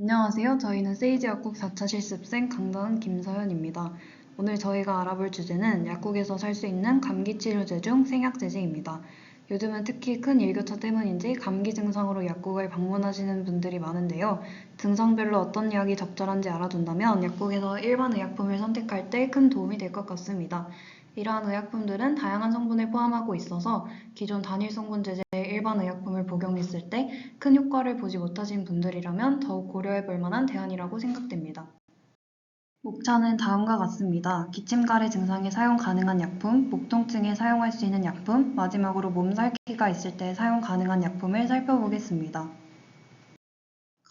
안녕하세요. 저희는 세이지 약국 4차 실습생 강다은 김서연입니다. 오늘 저희가 알아볼 주제는 약국에서 살 수 있는 감기 치료제 중 생약제제입니다. 요즘은 특히 큰 일교차 때문인지 감기 증상으로 약국을 방문하시는 분들이 많은데요. 증상별로 어떤 약이 적절한지 알아둔다면 약국에서 일반 의약품을 선택할 때 큰 도움이 될 것 같습니다. 이러한 의약품들은 다양한 성분을 포함하고 있어서 기존 단일 성분 제제의 일반 의약품을 복용했을 때 큰 효과를 보지 못하신 분들이라면 더욱 고려해 볼 만한 대안이라고 생각됩니다. 목차는 다음과 같습니다. 기침가래 증상에 사용 가능한 약품, 목 통증에 사용할 수 있는 약품, 마지막으로 몸살기가 있을 때 사용 가능한 약품을 살펴보겠습니다.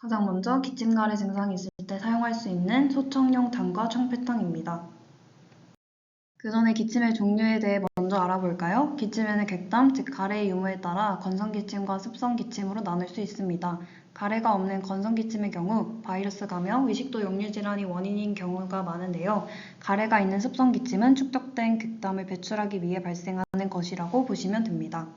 가장 먼저 기침가래 증상이 있을 때 사용할 수 있는 소청용 당과 청패탕입니다. 그 전에 기침의 종류에 대해 먼저 알아볼까요? 기침에는 객담, 즉 가래의 유무에 따라 건성 기침과 습성 기침으로 나눌 수 있습니다. 가래가 없는 건성 기침의 경우 바이러스 감염, 위식도 역류 질환이 원인인 경우가 많은데요. 가래가 있는 습성 기침은 축적된 객담을 배출하기 위해 발생하는 것이라고 보시면 됩니다.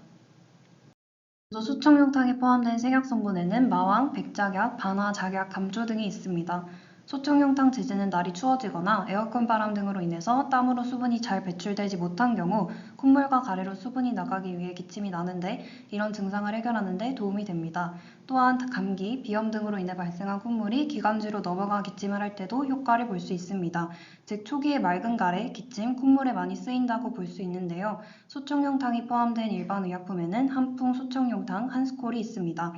먼저 소청용탕에 포함된 생약 성분에는 마왕, 백작약, 반화, 작약, 감초 등이 있습니다. 소청용탕 제제는 날이 추워지거나 에어컨 바람 등으로 인해서 땀으로 수분이 잘 배출되지 못한 경우 콧물과 가래로 수분이 나가기 위해 기침이 나는데 이런 증상을 해결하는 데 도움이 됩니다. 또한 감기, 비염 등으로 인해 발생한 콧물이 기관지로 넘어가 기침을 할 때도 효과를 볼 수 있습니다. 즉 초기에 맑은 가래, 기침, 콧물에 많이 쓰인다고 볼 수 있는데요. 소청용탕이 포함된 일반 의약품에는 한풍 소청용탕 한 스콜이 있습니다.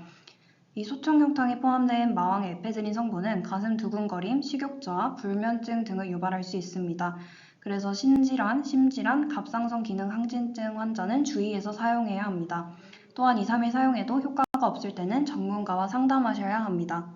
이 소청용탕에 포함된 마왕의 에페드린 성분은 가슴 두근거림, 식욕 저하, 불면증 등을 유발할 수 있습니다. 그래서 신질환, 심질환, 갑상선 기능 항진증 환자는 주의해서 사용해야 합니다. 또한 2, 3일 사용해도 효과가 없을 때는 전문가와 상담하셔야 합니다.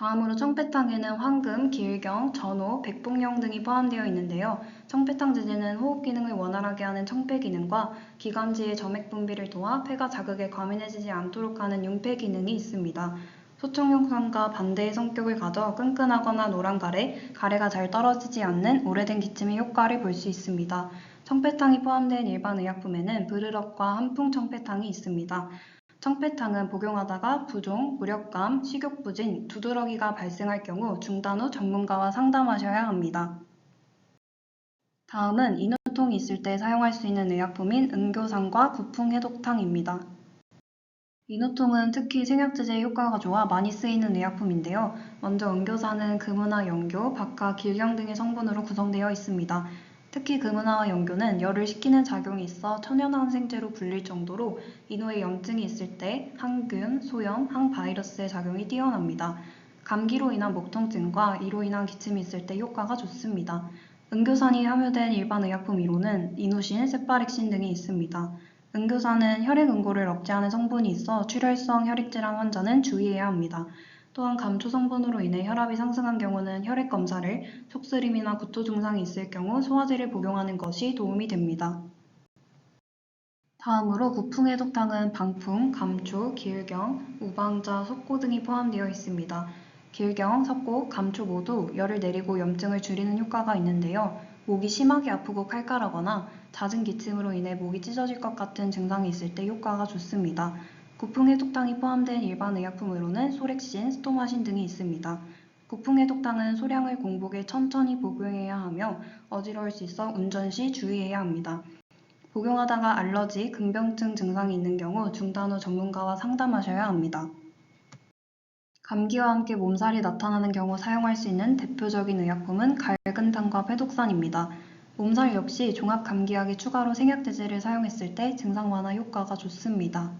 다음으로 청패탕에는 황금, 길경, 전호, 백봉령 등이 포함되어 있는데요. 청패탕 제제는 호흡 기능을 원활하게 하는 청폐 기능과 기관지의 점액 분비를 도와 폐가 자극에 과민해지지 않도록 하는 융폐 기능이 있습니다. 소청용탕과 반대의 성격을 가져 끈끈하거나 노란 가래, 가래가 잘 떨어지지 않는 오래된 기침의 효과를 볼 수 있습니다. 청패탕이 포함된 일반 의약품에는 브르럭과 한풍 청패탕이 있습니다. 청패탕은 복용하다가 부종, 무력감, 식욕부진, 두드러기가 발생할 경우 중단 후 전문가와 상담하셔야 합니다. 다음은 인후통이 있을 때 사용할 수 있는 의약품인 은교산과 구풍 해독탕입니다. 인후통은 특히 생약제제의 효과가 좋아 많이 쓰이는 의약품인데요. 먼저 은교산은 금은화 연교, 박하, 길경 등의 성분으로 구성되어 있습니다. 특히 금은화와 연교는 열을 식히는 작용이 있어 천연항생제로 불릴 정도로 인후에 염증이 있을 때 항균, 소염, 항바이러스의 작용이 뛰어납니다. 감기로 인한 목 통증과 이로 인한 기침이 있을 때 효과가 좋습니다. 은교산이 함유된 일반 의약품 1호는 이누신, 세파릭신 등이 있습니다. 은교산은 혈액 응고를 억제하는 성분이 있어 출혈성 혈액질환 환자는 주의해야 합니다. 또한 감초 성분으로 인해 혈압이 상승한 경우는 혈액 검사를, 속쓰림이나 구토 증상이 있을 경우 소화제를 복용하는 것이 도움이 됩니다. 다음으로 구풍 해독탕은 방풍, 감초, 길경, 우방자, 석고 등이 포함되어 있습니다. 길경, 석고, 감초 모두 열을 내리고 염증을 줄이는 효과가 있는데요. 목이 심하게 아프고 칼칼하거나 잦은 기침으로 인해 목이 찢어질 것 같은 증상이 있을 때 효과가 좋습니다. 고풍해독탕이 포함된 일반 의약품으로는 소렉신, 스토마신 등이 있습니다. 고풍해독탕은 소량을 공복에 천천히 복용해야 하며 어지러울 수 있어 운전 시 주의해야 합니다. 복용하다가 알러지, 근병증 증상이 있는 경우 중단 후 전문가와 상담하셔야 합니다. 감기와 함께 몸살이 나타나는 경우 사용할 수 있는 대표적인 의약품은 갈근탕과 패독산입니다. 몸살 역시 종합감기약에 추가로 생약제제를 사용했을 때 증상 완화 효과가 좋습니다.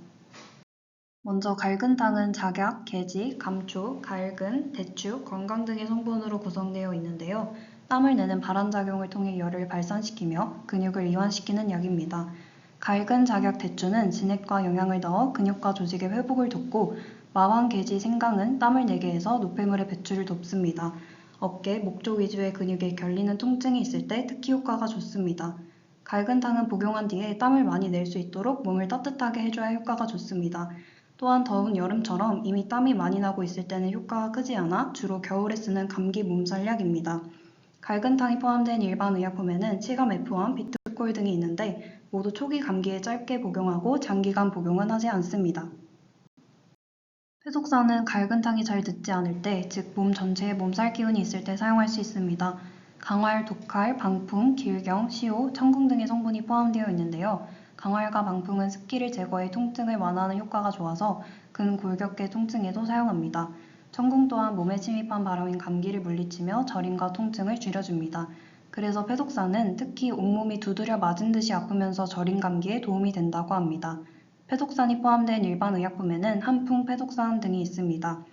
먼저 갈근탕은 작약, 계지, 감초, 갈근, 대추, 건강 등의 성분으로 구성되어 있는데요. 땀을 내는 발환작용을 통해 열을 발산시키며 근육을 이완시키는 약입니다. 갈근, 작약, 대추는 진액과 영양을 넣어 근육과 조직의 회복을 돕고 마왕, 계지, 생강은 땀을 내게 해서 노폐물의 배출을 돕습니다. 어깨, 목쪽 위주의 근육에 결리는 통증이 있을 때 특히 효과가 좋습니다. 갈근탕은 복용한 뒤에 땀을 많이 낼 수 있도록 몸을 따뜻하게 해줘야 효과가 좋습니다. 또한 더운 여름처럼 이미 땀이 많이 나고 있을 때는 효과가 크지 않아 주로 겨울에 쓰는 감기 몸살약입니다. 갈근탕이 포함된 일반 의약품에는 치감 F1, 비트콜 등이 있는데 모두 초기 감기에 짧게 복용하고 장기간 복용은 하지 않습니다. 폐속산은 갈근탕이 잘 듣지 않을 때, 즉 몸 전체에 몸살 기운이 있을 때 사용할 수 있습니다. 강활, 독활, 방풍, 길경, 시오, 청궁 등의 성분이 포함되어 있는데요. 강활과 방풍은 습기를 제거해 통증을 완화하는 효과가 좋아서 근골격계 통증에도 사용합니다. 청궁 또한 몸에 침입한 바람인 감기를 물리치며 저림과 통증을 줄여줍니다. 그래서 폐독산은 특히 온몸이 두드려 맞은 듯이 아프면서 저림 감기에 도움이 된다고 합니다. 폐독산이 포함된 일반 의약품에는 한풍, 폐독산 등이 있습니다.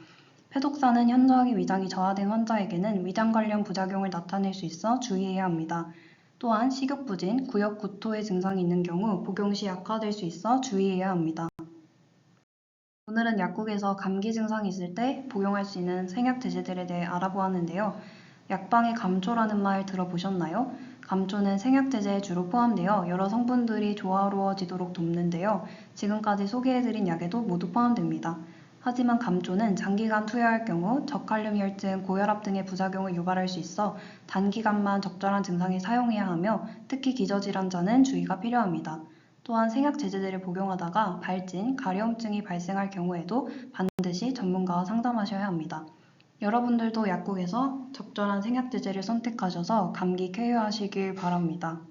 폐독산은 현저하게 위장이 저하된 환자에게는 위장 관련 부작용을 나타낼 수 있어 주의해야 합니다. 또한 식욕부진, 구역 구토의 증상이 있는 경우 복용 시 약화될 수 있어 주의해야 합니다. 오늘은 약국에서 감기 증상이 있을 때 복용할 수 있는 생약 제제들에 대해 알아보았는데요. 약방의 감초라는 말 들어보셨나요? 감초는 생약 제제에 주로 포함되어 여러 성분들이 조화로워지도록 돕는데요. 지금까지 소개해드린 약에도 모두 포함됩니다. 하지만 감초는 장기간 투여할 경우 저칼륨 혈증, 고혈압 등의 부작용을 유발할 수 있어 단기간만 적절한 증상에 사용해야 하며 특히 기저질환자는 주의가 필요합니다. 또한 생약 제제들을 복용하다가 발진, 가려움증이 발생할 경우에도 반드시 전문가와 상담하셔야 합니다. 여러분들도 약국에서 적절한 생약 제제를 선택하셔서 감기 쾌유하시길 바랍니다.